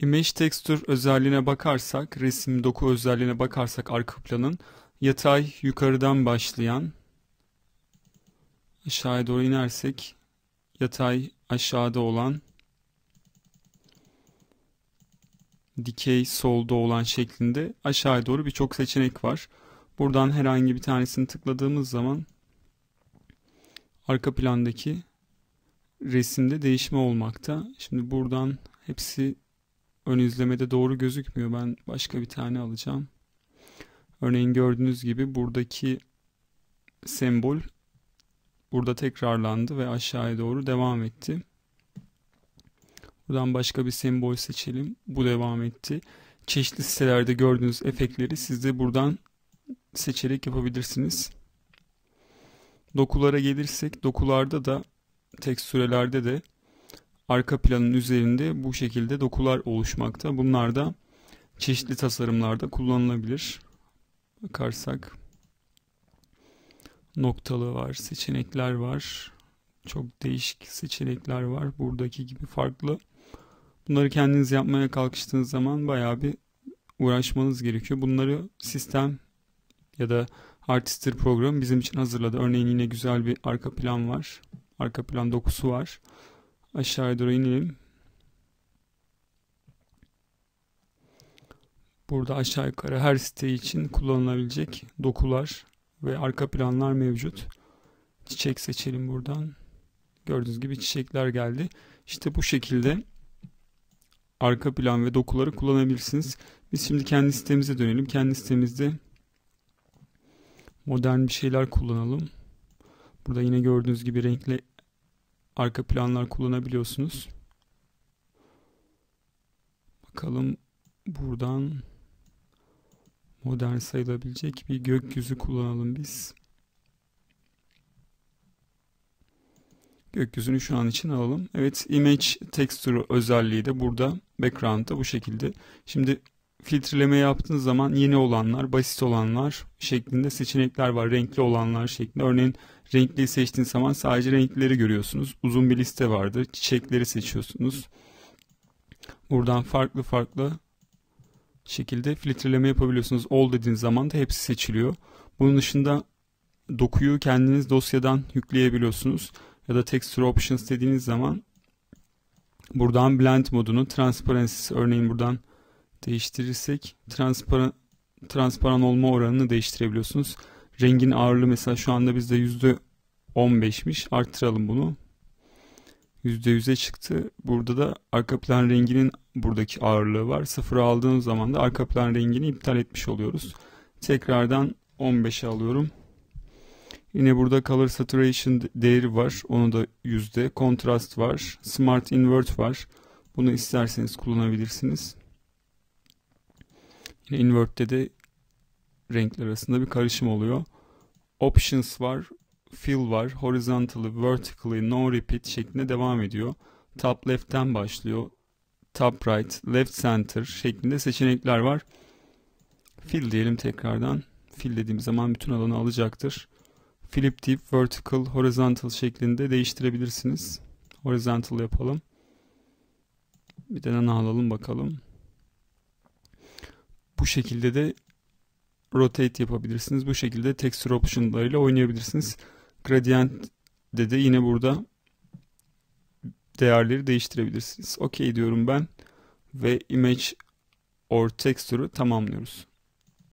Image Texture özelliğine bakarsak, resim doku özelliğine bakarsak arka planın yatay yukarıdan başlayan aşağıya doğru inersek yatay aşağıda olan dikey solda olan şeklinde aşağıya doğru birçok seçenek var. Buradan herhangi bir tanesini tıkladığımız zaman arka plandaki resimde değişme olmakta. Şimdi buradan hepsi ön izlemede doğru gözükmüyor. Ben başka bir tane alacağım. Örneğin gördüğünüz gibi buradaki sembol burada tekrarlandı ve aşağıya doğru devam etti. Buradan başka bir sembol seçelim. Bu devam etti. Çeşitli sitelerde gördüğünüz efektleri siz de buradan seçerek yapabilirsiniz. Dokulara gelirsek dokularda da tekstürelerde de arka planın üzerinde bu şekilde dokular oluşmakta. Bunlar da çeşitli tasarımlarda kullanılabilir. Bakarsak noktalı var, seçenekler var. Çok değişik seçenekler var. Buradaki gibi farklı. Bunları kendiniz yapmaya kalkıştığınız zaman bayağı bir uğraşmanız gerekiyor. Bunları sistem ya da Artister programı bizim için hazırladı. Örneğin yine güzel bir arka plan var. Arka plan dokusu var. Aşağıya doğru inelim. Burada aşağı yukarı her site için kullanılabilecek dokular ve arka planlar mevcut. Çiçek seçelim buradan. Gördüğünüz gibi çiçekler geldi. İşte bu şekilde arka plan ve dokuları kullanabilirsiniz. Biz şimdi kendi sitemize dönelim. Kendi sitemizde modern bir şeyler kullanalım. Burada yine gördüğünüz gibi renkli arka planlar kullanabiliyorsunuz. Bakalım buradan modern sayılabilecek bir gökyüzü kullanalım biz. Gökyüzünü şu an için alalım. Evet image texture özelliği de burada background'da bu şekilde. Şimdi filtreleme yaptığınız zaman yeni olanlar, basit olanlar şeklinde seçenekler var. Renkli olanlar şeklinde. Örneğin renkli seçtiğiniz zaman sadece renkleri görüyorsunuz. Uzun bir liste vardır. Çiçekleri seçiyorsunuz. Buradan farklı farklı şekilde filtreleme yapabiliyorsunuz. All dediğiniz zaman da hepsi seçiliyor. Bunun dışında dokuyu kendiniz dosyadan yükleyebiliyorsunuz. Ya da texture options dediğiniz zaman buradan blend modunu transparency örneğin buradan değiştirirsek transparan transparan olma oranını değiştirebiliyorsunuz. Rengin ağırlığı mesela şu anda bizde yüzde 15'miş. Arttıralım bunu. %100'e çıktı. Burada da arka plan renginin buradaki ağırlığı var. Sıfır aldığımız zaman da arka plan rengini iptal etmiş oluyoruz. Tekrardan 15'e alıyorum. Yine burada color saturation değeri var. Onu da yüzde. Kontrast var. Smart invert var. Bunu isterseniz kullanabilirsiniz. Yine invert'te de renkler arasında bir karışım oluyor. Options var. Fill var. Horizontally, vertically, no repeat şeklinde devam ediyor. Top left'ten başlıyor. Top right, left center şeklinde seçenekler var. Fill diyelim tekrardan. Fill dediğim zaman bütün alanı alacaktır. Flip tip, vertical, horizontal şeklinde değiştirebilirsiniz. Horizontal yapalım. Bir de nana alalım bakalım. Bu şekilde de rotate yapabilirsiniz. Bu şekilde texture optionlarıyla oynayabilirsiniz. Gradient de de yine burada değerleri değiştirebilirsiniz. OK diyorum ben ve image or texture'ı tamamlıyoruz.